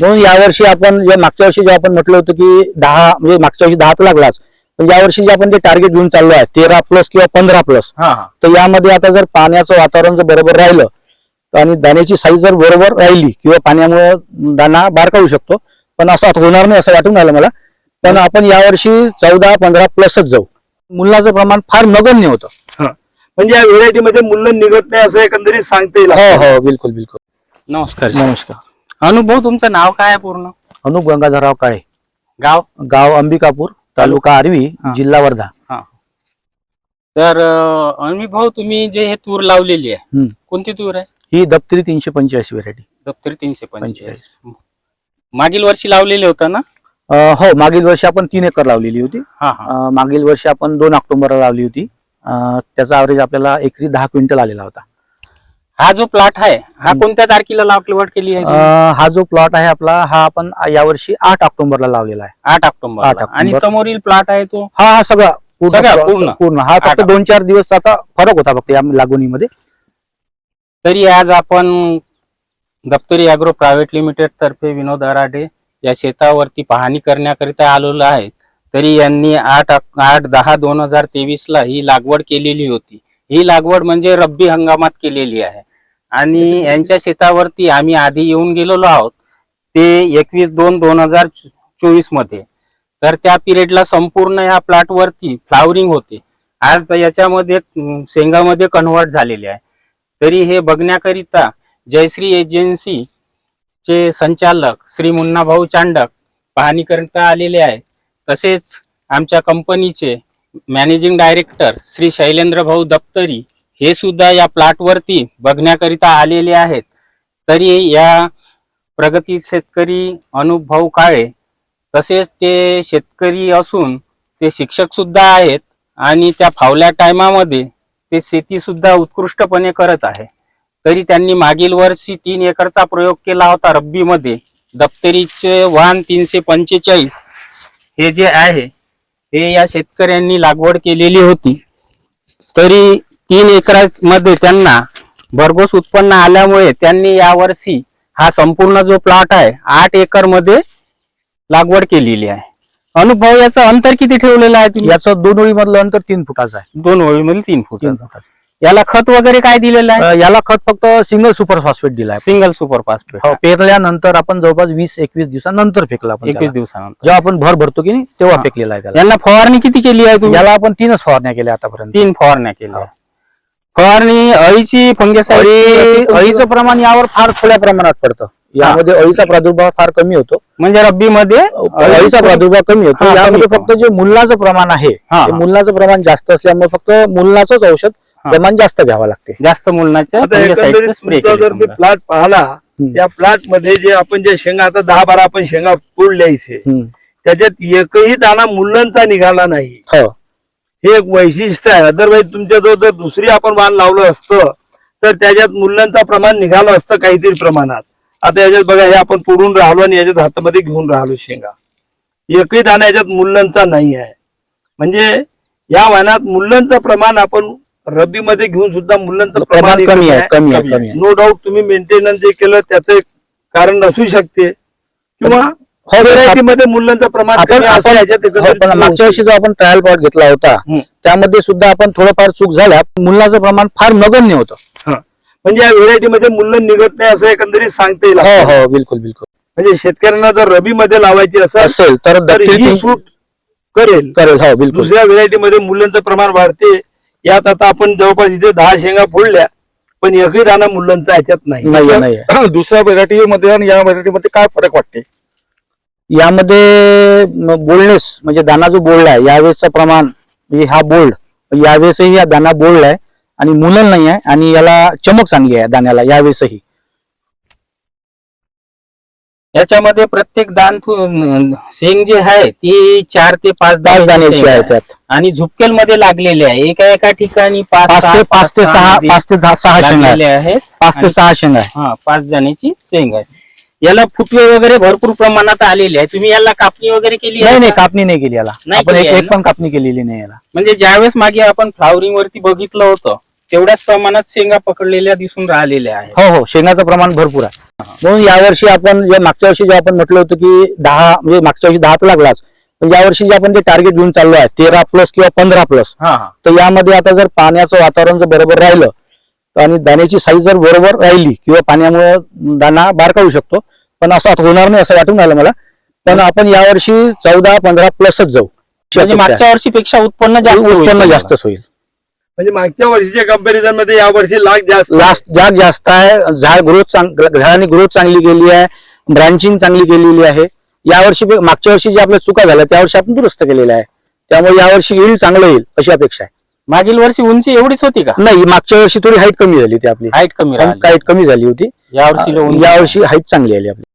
म्हणून यावर्षी आपण जे मागच्या वर्षी जे आपण म्हटलं होतं की दहा म्हणजे मागच्या वर्षी दहा तर लागलाच पण यावर्षी जे आपण जे टार्गेट घेऊन चाललो आहे तेरा प्लस किंवा पंधरा प्लस हा हा. तर यामध्ये आता जर पाण्याचं वातावरण जर बरोबर राहिलं तर आणि दाण्याची साईज जर बरोबर राहिली किंवा पाण्यामुळे दाना बारकावू शकतो पण असं आता होणार नाही असं वाटून राहिलं मला पण आपण यावर्षी चौदा पंधरा प्लसच जाऊ. मुलाचं प्रमाण फार नगण्य होतं. म्हणजे या व्हेरायटी मध्ये मूल्य निघत नाही असं एकंदरीत सांगता येईल हो हो बिलकुल बिलकुल. नमस्कार. नमस्कार. अनुभव तुमचं नाव काय आहे पूर्ण? अनुप गंगाधरराव काळे. गाव? गाव अंबिकापूर तालुका आर्वी हा. जिल्हा वर्धा. तर अं, अनुभव तुम्ही जे हे तूर लावलेली आहे हम्म. कोणती तूर आहे? ही दप्तरी तीनशे पंच्याऐंशी व्हेरायटी. दप्तरी तीनशे पंचेचाळीस. मागील वर्षी लावलेले होतं ना? हो मागील वर्षी आपण तीन एकर लावलेली होती. हा हा. अं, मागील वर्षी आपण दोन ऑक्टोबरला लावली होती. अं, त्याचा ॲव्हरेज आपल्याला एकरी दहा क्विंटल आलेला होता. हा जो प्लॉट आहे हा. कोणत्या तारखेला लागवड केली आहे? अं, हा जो प्लॉट आहे आपला हा आपण यावर्षी आठ ऑक्टोबरला लावलेला आहे आठ ऑक्टोबर आठ ऑक्टोबर. आणि समोरील प्लॉट आहे तो हा हा सगळा पूर्ण सगळा plot- पूर्ण? हा फक्त. दोन चार दिवस आता फरक होता फक्त या लागवणीमध्ये तरी आज आपण दप्तरी अॅग्रो प्रायव्हेट लिमिटेड तर्फे विनोद अराडे या शेतावरती पाहणी करण्याकरिता आलेलो आहे तरी यांनी आठ आठ दहा दोन हजार तेवीस ला ही लागवड केलेली होती ही लागवड म्हणजे रब्बी हंगामात केलेली आहे. आणि यांच्या शेतावरती आम्ही आधी येऊन गेलेलो आहोत. ते एकवीस दोन दोन हजार चोवीसमध्ये. तर त्या पिरियडला संपूर्ण या प्लॉटवरती फ्लावरिंग होते. आज याच्यामध्ये शेंगामध्ये कन्व्हर्ट झालेले आहे. तरी हे बघण्याकरिता जयश्री एजन्सी चे संचालक श्री मुन्ना भाऊ चांडक पाहणी करता आलेले आहेत. तसेच आमच्या कंपनीचे मॅनेजिंग डायरेक्टर श्री शैलेंद्र भाऊ दप्तरी हे सुद्धा या प्लॉटवरती बघण्याकरिता आलेले आहेत. तरी या प्रगती शेतकरी अनुप भाऊ काळे तसेच ते शेतकरी असून ते शिक्षक सुद्धा आहेत आणि त्या फावल्या टायमामध्ये ते शेती सुद्धा उत्कृष्टपणे करत आहे. तरी त्यांनी मागील वर्षी तीन एकरचा प्रयोग केला होता रब्बीमध्ये. दप्तरीचे वाहन तीनशे पंचेचाळीस हे जे आहे हे या शेतकऱ्यांनी लागवड केलेली होती. तरी तीन एकरामध्ये त्यांना भरघोस उत्पन्न आल्यामुळे त्यांनी यावर्षी हा संपूर्ण जो प्लॉट आहे आठ एकरमध्ये लागवड केलेली आहे. अनुभव याचं अंतर किती ठेवलेलं आहे याचं दोन ओळी मधलं अंतर तीन फुटाचं आहे. दोन ओळीमध्ये तीन फूट तीन फुटाचं. याला खत वगैरे काय दिलेलं आहे अं, याला खत फक्त सिंगल सुपर फॉस्फेट दिला आहे सिंगल सुपर फास्फेट हो, पेरल्यानंतर आपण जवळपास वीस एकवीस दिवसानंतर फेकला आपण एकवीस त्याला. दिवसानंतर जेव्हा आपण भर भरतो की नाही तेव्हा हा. फेकलेला आहे त्याला यांना फवारणी किती केली आहे तुम्ही याला आपण तीनच फवारण्या केल्या आतापर्यंत तीन फवारण्या केल्या हो. फवारणी अळीची फंगेसाईड अळी अळीचं प्रमाण यावर फार थोड्या प्रमाणात पडतं यामध्ये अळीचा प्रादुर्भाव फार कमी होतो म्हणजे रब्बी मध्ये अळीचा प्रादुर्भाव कमी होतो हा, कमी यामध्ये. फक्त जे मुलाचं प्रमाण आहे हा, ते हा. मुलाचं प्रमाण जास्त असल्यामुळे फक्त मुलाचंच औषध. प्रमाण जास्त घ्यावं लागते. जास्त मुलनाच्या स्प्रे जर प्लॉट पाहिला त्या प्लॉटमध्ये जे आपण जे शेंगा आता दहा बारा आपण शेंगा फोडल्या इथे. त्याच्यात एकही दाना मुलांचा निघाला नाही. हो. हे एक वैशिष्ट्य आहे. अदरवाईज तुमच्या जवळ जर दुसरी आपण वाण लावलं असतं तर त्याच्यात मुलांचा प्रमाण निघालं असतं काहीतरी प्रमाणात. आता याच्यात बघा हे आपण पुढून राहिलो आणि याच्यात हातामध्ये घेऊन राहिलो शेंगा. एकही दाना याच्यात मुलांचा नाही आहे. म्हणजे या वाहनात मुलांचं प्रमाण आपण रब्बीमध्ये घेऊन सुद्धा मुलांचं प्रमाण कमी आहे, कमी आहे, कमी आहे. नो डाऊट तुम्ही मेंटेनन्स जे केलं त्याचं एक कारण असू शकते. किंवा हो, व्हेरायटी मध्ये मुलांचं प्रमाण आपण असं हो, मागच्या वर्षी जो आपण ट्रायल प्लॉट घेतला होता. त्यामध्ये सुद्धा आपण थोडंफार चूक झाल्या मुलाचं प्रमाण फार नगण्य होतं. हा. म्हणजे या व्हेरायटी मध्ये मूल्य निघत नाही असं एकंदरीत सांगता येईल हो. हो बिलकुल बिलकुल. म्हणजे शेतकऱ्यांना जर रबी मध्ये लावायची असेल असेल तर ही सूट करेल. करेल हो बिलकुल. दुसऱ्या व्हेरायटी मध्ये मूल्यांचं प्रमाण वाढते. यात आता आपण जवळपास इथे दहा शेंगा फोडल्या पण एकही दाना मूल्यांचा ह्याच्यात नाही. नाही नाही. दुसऱ्या व्हेरायटी मध्ये आणि या व्हेरायटी मध्ये काय फरक वाटते? यामध्ये बोल्डनेस म्हणजे दाना जो बोल्ड आहे यावेळेसचं प्रमाण म्हणजे हा बोल्ड यावेळेसही हा दाना बोल्ड आहे आणि मुलन नाही आहे आणि याला चमक चांगली आहे दाण्याला यावेळेसही. याच्यामध्ये प्रत्येक दान शेंग जे आहे ती चार ते पाच पाच दाण्याची आहे. त्यात. आणि झुपकेल मध्ये लागलेले आहे. एका एका ठिकाणी पाच ते पाच ते सहा पाच ते दहा सहा शेंग आहे आहेत. पाच ते सहा शेंग आहे हा पाच जणांची शेंग आहे. याला फुटवे वगैरे भरपूर प्रमाणात आलेले आहे तुम्ही याला कापणी वगैरे केली आहे नाही नाही? कापणी नाही केली याला. नाही आपण एक पण कापणी केलेली नाही याला. म्हणजे ज्यावेळेस मागे आपण फ्लावरिंग वरती बघितलं होतं तेवढ्याच प्रमाणात शेंगा पकडलेल्या दिसून राहिलेल्या आहेत. हो हो शेंगाचं प्रमाण भरपूर आहे. म्हणून यावर्षी आपण जे मागच्या वर्षी जे आपण म्हटलं होतं की दहा म्हणजे मागच्या वर्षी दहा तर लागलाच पण यावर्षी जे आपण ते टार्गेट घेऊन चाललो आहे तेरा प्लस किंवा पंधरा प्लस हा हा. तर यामध्ये आता जर पाण्याचं वातावरण जर बरोबर राहिलं तर आणि दाण्याची साईज जर बरोबर राहिली किंवा पाण्यामुळे दाना बारकावू शकतो पण असं आता होणार नाही असं वाटून राहिलं मला पण आपण यावर्षी चौदा पंधरा प्लसच जाऊ. म्हणजे मागच्या वर्षीपेक्षा उत्पन्न जास्त होईल उत्पन्न तुम्हाला. जास्तच होईल. म्हणजे मागच्या वर्षीच्या कंपॅरिझनमध्ये या वर्षी लाग जास्त लास्ट जाग जास्त आहे. झाड ग्रोथ झाडांनी ग्रोथ चांगली केली आहे. ब्रांचिंग चांगली केलेली आहे. यावर्षी पे- मागच्या वर्षी जे आपल्या चुका झाल्या त्या वर्षी आपण दुरुस्त केलेल्या आहे. त्यामुळे यावर्षी येईल चांगलं येईल अशी अपेक्षा आहे. मागील वर्षी उंची एवढीच होती का? नाही मागच्या वर्षी थोडी हाईट कमी झाली होती आपली. हाईट कमी राहिली. हाईट कमी झाली होती. यावर्षी उंची यावर्षी हाईट चांगली आली आपली.